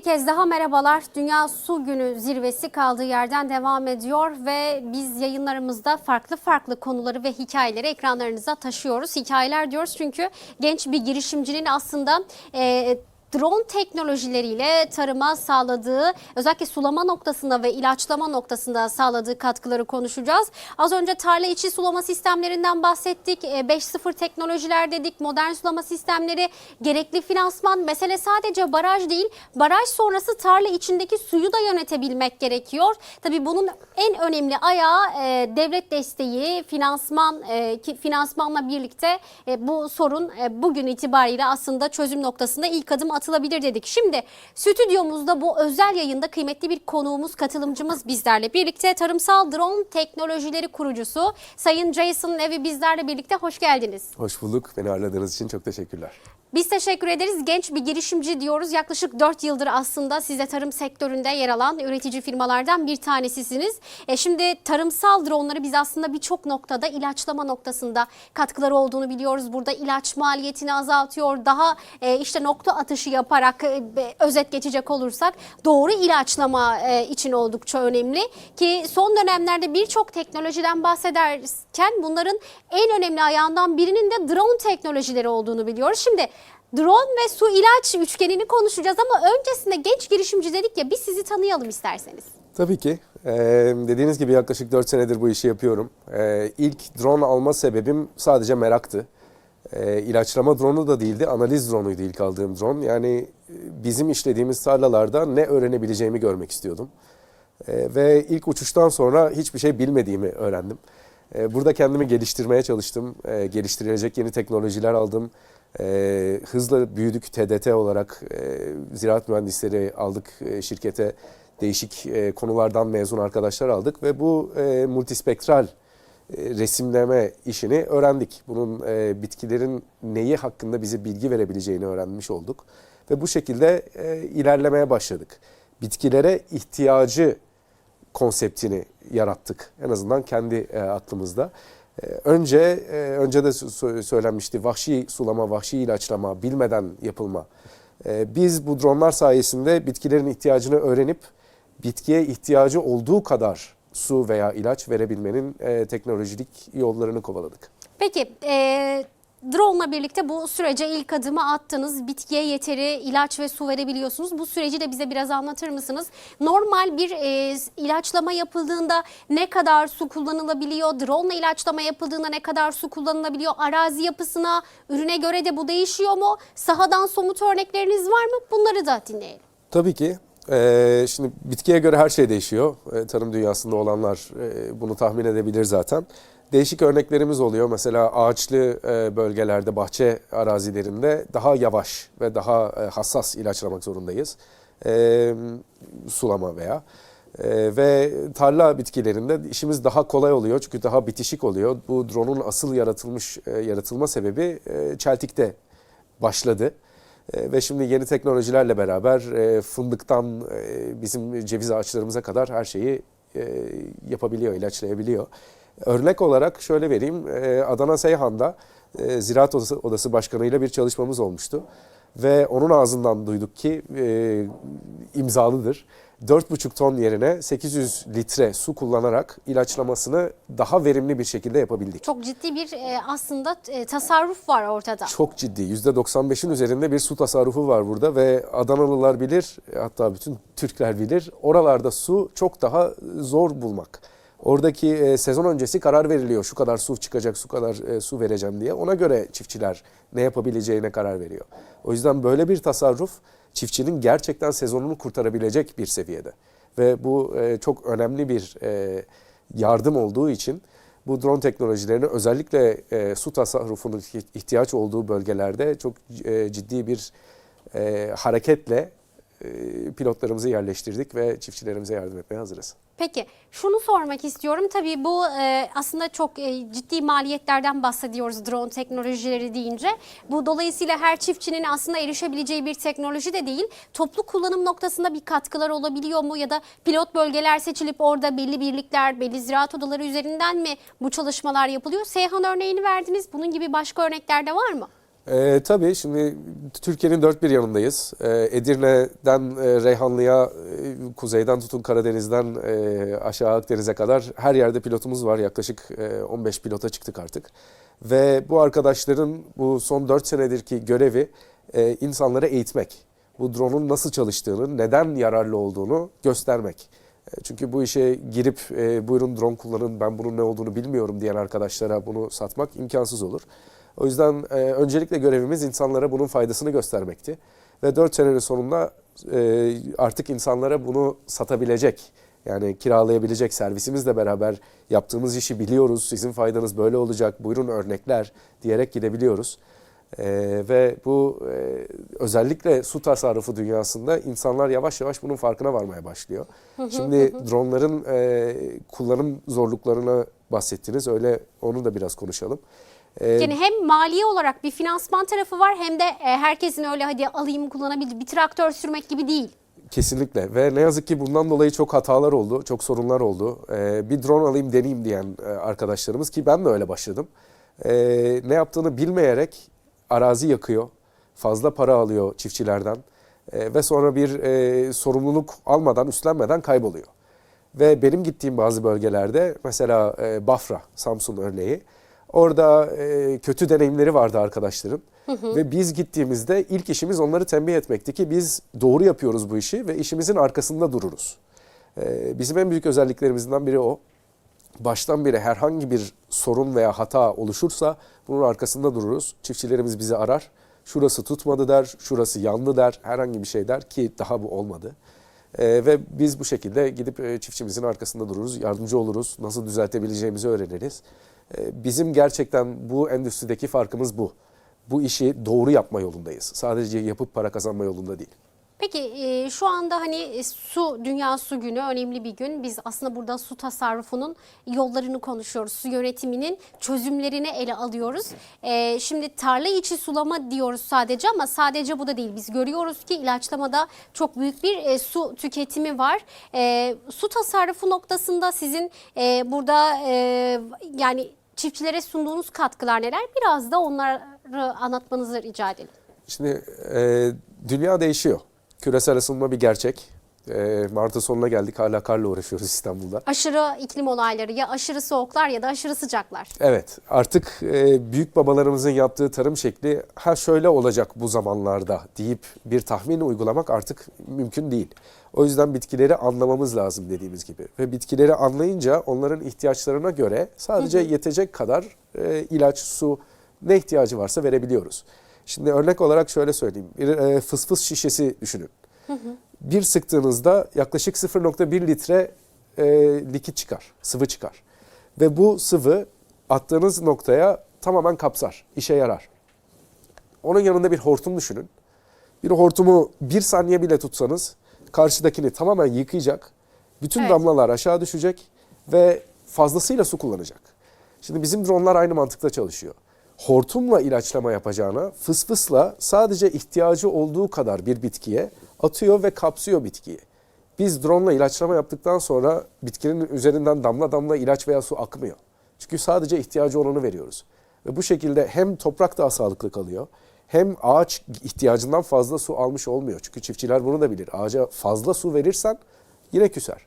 Bir kez daha merhabalar. Dünya Su Günü zirvesi kaldığı yerden devam ediyor ve biz yayınlarımızda farklı farklı konuları ve hikayeleri ekranlarınıza taşıyoruz. Hikayeler diyoruz çünkü genç bir girişimcinin aslında e, drone teknolojileriyle tarıma sağladığı özellikle sulama noktasında ve ilaçlama noktasında sağladığı katkıları konuşacağız. Az önce tarla içi sulama sistemlerinden bahsettik. E, 5.0 teknolojiler dedik, modern sulama sistemleri, gerekli finansman. Mesele sadece baraj değil, baraj sonrası tarla içindeki suyu da yönetebilmek gerekiyor. Tabii bunun en önemli ayağı e, devlet desteği, finansman, e, ki finansmanla birlikte e, bu sorun e, bugün itibariyle aslında çözüm noktasında ilk adım atılabilir dedik. Şimdi stüdyomuzda bu özel yayında kıymetli bir konuğumuz, katılımcımız bizlerle birlikte tarımsal drone teknolojileri kurucusu Sayın Jason Levy bizlerle birlikte hoş geldiniz. Hoş bulduk. Beni ağırladığınız için çok teşekkürler. Biz teşekkür ederiz. Genç bir girişimci diyoruz. Yaklaşık 4 yıldır aslında siz de tarım sektöründe yer alan üretici firmalardan bir tanesisiniz. E şimdi tarımsal dronları biz aslında birçok noktada ilaçlama noktasında katkıları olduğunu biliyoruz. Burada ilaç maliyetini azaltıyor. Daha e, işte nokta atışı yaparak e, özet geçecek olursak doğru ilaçlama e, için oldukça önemli. Ki son dönemlerde birçok teknolojiden bahsederken bunların en önemli ayağından birinin de drone teknolojileri olduğunu biliyoruz. Şimdi drone ve su ilaç üçgenini konuşacağız ama öncesinde genç girişimci dedik ya biz sizi tanıyalım isterseniz. Tabii ki. Ee, dediğiniz gibi yaklaşık 4 senedir bu işi yapıyorum. Ee, ilk drone alma sebebim sadece meraktı. Ee, ilaçlama drone'u da değildi, analiz drone'uydu ilk aldığım drone. Yani e, bizim işlediğimiz tarlalarda ne öğrenebileceğimi görmek istiyordum. Ee, ve ilk uçuştan sonra hiçbir şey bilmediğimi öğrendim. Ee, burada kendimi geliştirmeye çalıştım. Ee, geliştirilecek yeni teknolojiler aldım. Ee, hızla büyüdük TDT olarak e, ziraat mühendisleri aldık e, şirkete. Değişik e, konulardan mezun arkadaşlar aldık ve bu e, multispektral e, resimleme işini öğrendik. Bunun e, bitkilerin neyi hakkında bize bilgi verebileceğini öğrenmiş olduk. Ve bu şekilde e, ilerlemeye başladık. Bitkilere ihtiyacı konseptini yarattık. En azından kendi e, aklımızda. E, önce e, önce de sö- söylenmişti vahşi sulama, vahşi ilaçlama, bilmeden yapılma. E, biz bu dronlar sayesinde bitkilerin ihtiyacını öğrenip bitkiye ihtiyacı olduğu kadar su veya ilaç verebilmenin e, teknolojik yollarını kovaladık. Peki e, drone'la birlikte bu sürece ilk adımı attınız. Bitkiye yeteri ilaç ve su verebiliyorsunuz. Bu süreci de bize biraz anlatır mısınız? Normal bir e, ilaçlama yapıldığında ne kadar su kullanılabiliyor? Drone ile ilaçlama yapıldığında ne kadar su kullanılabiliyor? Arazi yapısına, ürüne göre de bu değişiyor mu? Sahadan somut örnekleriniz var mı? Bunları da dinleyelim. Tabii ki. Ee, şimdi bitkiye göre her şey değişiyor. Ee, tarım dünyasında olanlar e, bunu tahmin edebilir zaten. Değişik örneklerimiz oluyor. Mesela ağaçlı e, bölgelerde, bahçe arazilerinde daha yavaş ve daha e, hassas ilaçlamak zorundayız. Ee, sulama veya. Ee, ve tarla bitkilerinde işimiz daha kolay oluyor çünkü daha bitişik oluyor. Bu drone'un asıl yaratılmış e, yaratılma sebebi e, çeltikte başladı. E, Ve şimdi yeni teknolojilerle beraber e, fındıktan e, bizim ceviz ağaçlarımıza kadar her şeyi yapabiliyor, ilaçlayabiliyor. Örnek olarak şöyle vereyim, Adana Seyhan'da Ziraat Odası, Başkanı ile bir çalışmamız olmuştu. Ve onun ağzından duyduk ki imzalıdır. 4,5 ton yerine 800 litre su kullanarak ilaçlamasını daha verimli bir şekilde yapabildik. Çok ciddi bir e, aslında e, tasarruf var ortada. Çok ciddi. %95'in üzerinde bir su tasarrufu var burada ve Adanalılar bilir, hatta bütün Türkler bilir. Oralarda su çok daha zor bulmak. Oradaki e, sezon öncesi karar veriliyor. Şu kadar su çıkacak, şu kadar e, su vereceğim diye. Ona göre çiftçiler ne yapabileceğine karar veriyor. O yüzden böyle bir tasarruf çiftçinin gerçekten sezonunu kurtarabilecek bir seviyede. Ve bu e, çok önemli bir e, yardım olduğu için bu drone teknolojilerini özellikle e, su tasarrufunun ihtiyaç olduğu bölgelerde çok ciddi bir hareketle pilotlarımızı yerleştirdik ve çiftçilerimize yardım etmeye hazırız. Peki şunu sormak istiyorum. Tabii bu e, aslında çok e, ciddi maliyetlerden bahsediyoruz drone teknolojileri deyince. Bu dolayısıyla her çiftçinin aslında erişebileceği bir teknoloji de değil. Toplu kullanım noktasında bir katkılar olabiliyor mu? Ya da pilot bölgeler seçilip orada belli birlikler, belli ziraat odaları üzerinden mi bu çalışmalar yapılıyor? Seyhan örneğini verdiniz. Bunun gibi başka örnekler de var mı? Ee, tabii şimdi Türkiye'nin dört bir yanındayız. Ee, Edirne'den e, Reyhanlı'ya, e, kuzeyden tutun Karadeniz'den e, aşağı Akdeniz'e kadar her yerde pilotumuz var. Yaklaşık e, 15 pilota çıktık artık. Ve bu arkadaşların bu son 4 senedir ki görevi e, insanları eğitmek. Bu drone'un nasıl çalıştığını, neden yararlı olduğunu göstermek. E, Çünkü bu işe girip e, buyurun drone kullanın ben bunun ne olduğunu bilmiyorum diyen arkadaşlara bunu satmak imkansız olur. O yüzden e, öncelikle görevimiz insanlara bunun faydasını göstermekti. Ve 4 senenin sonunda e, artık insanlara bunu satabilecek, yani kiralayabilecek servisimizle beraber yaptığımız işi biliyoruz. Sizin faydanız böyle olacak, buyurun örnekler diyerek gidebiliyoruz. E, ve bu e, özellikle su tasarrufu dünyasında insanlar yavaş yavaş bunun farkına varmaya başlıyor. Şimdi dronların e, kullanım zorluklarına bahsettiniz. Öyle onu da biraz konuşalım. E, Yani hem maliye olarak bir finansman tarafı var hem de e, herkesin öyle hadi alayım kullanabildiği bir traktör sürmek gibi değil. Kesinlikle ve ne yazık ki bundan dolayı çok hatalar oldu, çok sorunlar oldu. Ee, bir drone alayım deneyeyim diyen e, arkadaşlarımız ki ben de öyle başladım. Ee, ne yaptığını bilmeyerek arazi yakıyor, fazla para alıyor çiftçilerden ve sonra bir e, sorumluluk almadan, üstlenmeden kayboluyor. Ve benim gittiğim bazı bölgelerde mesela e, Bafra, Samsun örneği, orada e, kötü deneyimleri vardı arkadaşların. Ve biz gittiğimizde ilk işimiz onları tembih etmekti ki biz doğru yapıyoruz bu işi ve işimizin arkasında dururuz. E, bizim en büyük özelliklerimizden biri o. Baştan beri herhangi bir sorun veya hata oluşursa bunun arkasında dururuz. Çiftçilerimiz bizi arar. Şurası tutmadı der, şurası yandı der, herhangi bir şey der ki daha bu olmadı. Ee, ve biz bu şekilde gidip e, çiftçimizin arkasında dururuz, yardımcı oluruz, nasıl düzeltebileceğimizi öğreniriz. Ee, bizim gerçekten bu endüstrideki farkımız bu. Bu işi doğru yapma yolundayız. Sadece yapıp para kazanma yolunda değil. Peki şu anda hani e, su Dünya Su Günü önemli bir gün. Biz aslında burada su tasarrufunun yollarını konuşuyoruz. Su yönetiminin çözümlerini ele alıyoruz. Şimdi tarla içi sulama diyoruz sadece ama sadece bu da değil. Biz görüyoruz ki ilaçlamada çok büyük bir e, su tüketimi var. Su tasarrufu noktasında sizin burada yani çiftçilere sunduğunuz katkılar neler? Biraz da onları anlatmanızı rica edelim. Şimdi e, dünya değişiyor. Küresel ısınma bir gerçek. E, Mart'ın sonuna geldik hala karla uğraşıyoruz İstanbul'da. aşırı iklim olayları ya aşırı soğuklar ya da aşırı sıcaklar. Evet artık e, büyük babalarımızın yaptığı tarım şekli ha şöyle olacak bu zamanlarda deyip bir tahmin uygulamak artık mümkün değil. O yüzden bitkileri anlamamız lazım dediğimiz gibi. Ve bitkileri anlayınca onların ihtiyaçlarına göre sadece yetecek kadar e, ilaç, su ne ihtiyacı varsa verebiliyoruz. Şimdi örnek olarak şöyle söyleyeyim. Bir e, fısfıs şişesi düşünün. Bir sıktığınızda yaklaşık 0.1 litre e, likit çıkar, sıvı çıkar. Ve bu sıvı attığınız noktaya tamamen kapsar, işe yarar. Onun yanında bir hortum düşünün. Bir hortumu bir saniye bile tutsanız karşıdakini tamamen yıkayacak. Bütün Evet. damlalar aşağı düşecek ve fazlasıyla su kullanacak. Şimdi bizim dronlar aynı mantıkla çalışıyor. Hortumla ilaçlama yapacağına fısfısla sadece ihtiyacı olduğu kadar bir bitkiye atıyor ve kapsıyor bitkiyi. Biz drone ilaçlama yaptıktan sonra bitkinin üzerinden damla damla ilaç veya su akmıyor. Çünkü sadece ihtiyacı olanı veriyoruz. Ve bu şekilde hem toprak daha sağlıklı kalıyor hem ağaç ihtiyacından fazla su almış olmuyor. Çünkü çiftçiler bunu da bilir. Ağaca fazla su verirsen yine küser.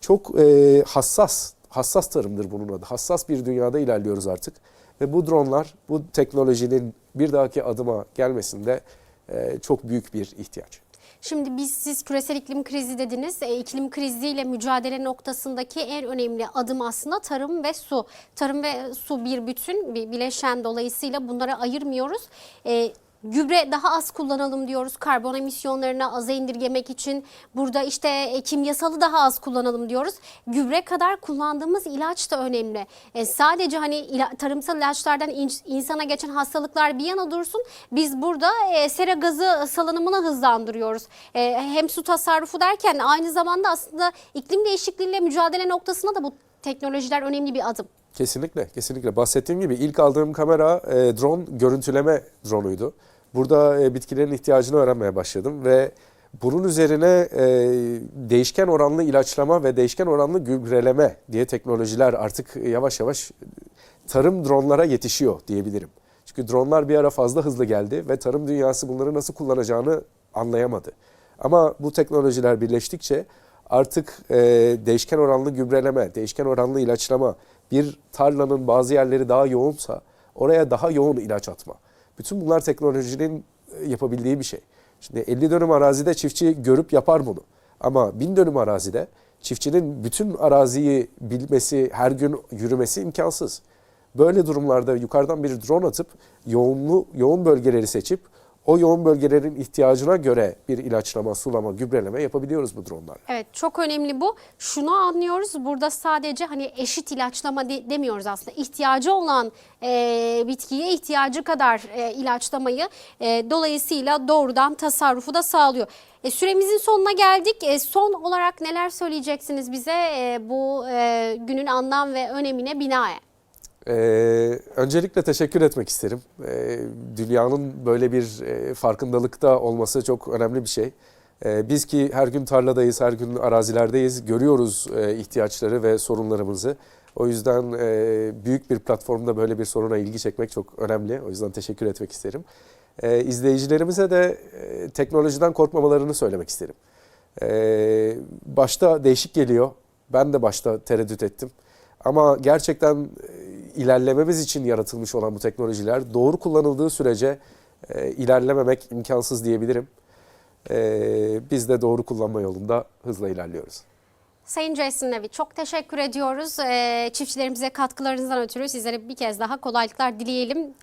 Çok e, hassas, hassas tarımdır bunun adı. Hassas bir dünyada ilerliyoruz artık. Ve bu dronlar, bu teknolojinin bir dahaki adıma gelmesinde e, çok büyük bir ihtiyaç. Şimdi biz siz küresel iklim krizi dediniz. E, iklim kriziyle mücadele noktasındaki en önemli adım aslında tarım ve su. Tarım ve su bir bütün, bir bileşen dolayısıyla bunları ayırmıyoruz. E, Gübre daha az kullanalım diyoruz karbon emisyonlarını aza indirgemek için. Burada işte e, kimyasalı daha az kullanalım diyoruz. Gübre kadar kullandığımız ilaç da önemli. E, sadece hani ila- tarımsal ilaçlardan in- insana geçen hastalıklar bir yana dursun. Biz burada e, sera gazı salınımını hızlandırıyoruz. E, hem su tasarrufu derken aynı zamanda aslında iklim değişikliğiyle mücadele noktasında da bu teknolojiler önemli bir adım. Kesinlikle, kesinlikle. Bahsettiğim gibi ilk aldığım kamera e, drone görüntüleme drone'uydu. Burada e, bitkilerin ihtiyacını öğrenmeye başladım ve bunun üzerine e, değişken oranlı ilaçlama ve değişken oranlı gübreleme diye teknolojiler artık yavaş yavaş tarım dronlara yetişiyor diyebilirim. Çünkü dronlar bir ara fazla hızlı geldi ve tarım dünyası bunları nasıl kullanacağını anlayamadı. Ama bu teknolojiler birleştikçe artık e, değişken oranlı gübreleme, değişken oranlı ilaçlama, bir tarlanın bazı yerleri daha yoğunsa oraya daha yoğun ilaç atma. Bütün bunlar teknolojinin e, yapabildiği bir şey. Şimdi 50 dönüm arazide çiftçi görüp yapar bunu. Ama 1000 dönüm arazide çiftçinin bütün araziyi bilmesi, her gün yürümesi imkansız. Böyle durumlarda yukarıdan bir drone atıp yoğunlu yoğun bölgeleri seçip o yoğun bölgelerin ihtiyacına göre bir ilaçlama, sulama, gübreleme yapabiliyoruz bu dronlarla. Evet çok önemli bu. Şunu anlıyoruz burada sadece hani eşit ilaçlama de- demiyoruz aslında. İhtiyacı olan e, bitkiye ihtiyacı kadar e, ilaçlamayı e, dolayısıyla doğrudan tasarrufu da sağlıyor. E, süremizin sonuna geldik. E, son olarak neler söyleyeceksiniz bize e, bu e, günün anlam ve önemine binaen? Ee, öncelikle teşekkür etmek isterim. Ee, dünyanın böyle bir e, farkındalıkta olması çok önemli bir şey. Ee, biz ki her gün tarladayız, her gün arazilerdeyiz, görüyoruz e, ihtiyaçları ve sorunlarımızı. O yüzden e, büyük bir platformda böyle bir soruna ilgi çekmek çok önemli. O yüzden teşekkür etmek isterim. Ee, izleyicilerimize de e, teknolojiden korkmamalarını söylemek isterim. Ee, başta değişik geliyor. Ben de başta tereddüt ettim. Ama gerçekten e, ilerlememiz için yaratılmış olan bu teknolojiler doğru kullanıldığı sürece e, ilerlememek imkansız diyebilirim. E, biz de doğru kullanma yolunda hızla ilerliyoruz. Sayın Jason Levy çok teşekkür ediyoruz. E, çiftçilerimize katkılarınızdan ötürü sizlere bir kez daha kolaylıklar dileyelim.